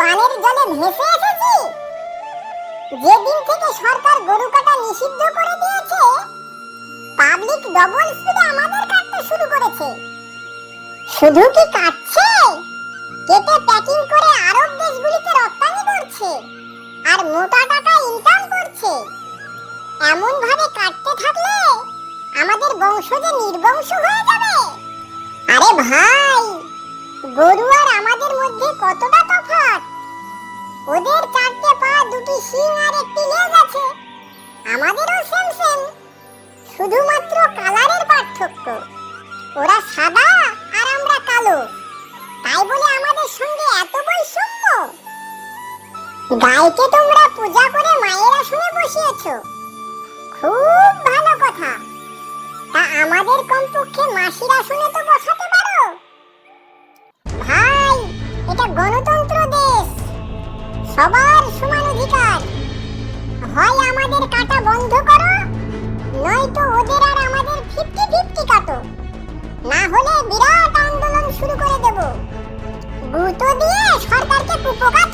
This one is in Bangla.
বানের জলে ভেসে এসেছি? যেদিন থেকে সরকার গরু কাটা নিষিদ্ধ করে দিয়েছে পাবলিক ডবল স্পিডে আমাদের কাটতে শুরু করেছে। শুধু কি কাটছে? কেটে প্যাকিং করে আরব দেশগুলিতে রপ্তানি করছে আর মোটা টাকা ইনকাম করছে। এমন ভাবে কাটতে থাকলে আমাদের বংশ যে নির্বংশ হয়ে যাবে। আরে ভাই, গরু আর আমাদের মধ্যে কতটা ওদের চারটে পা, দুটি শিং আর একটি লেজ আছে। আমাদেরও সেম সেম শুধুমাত্র কালারের পার্থক্য। ওরা সাদা আর আমরা কালো। তাই বলে আমাদের সঙ্গে এত বৈষম্য? গাইকে তোমরা পূজা করে মায়ের আসনে বসিয়েছো। খুব ভালো কথা। তা আমাদের কমপক্ষে মাসির আসনে তো বসাতে পারো। ভাই, এটা গণতন্ত্র সবার সমান অধিকার। হয় আমাদের কাটা বন্ধ করো, নয়তো ওদের আর আমাদের ফিফটি ফিফটি কাটো। না হলে বিরাট আন্দোলন শুরু করে দেব। গুতো দিয়ে সরকারকে কুপোকাত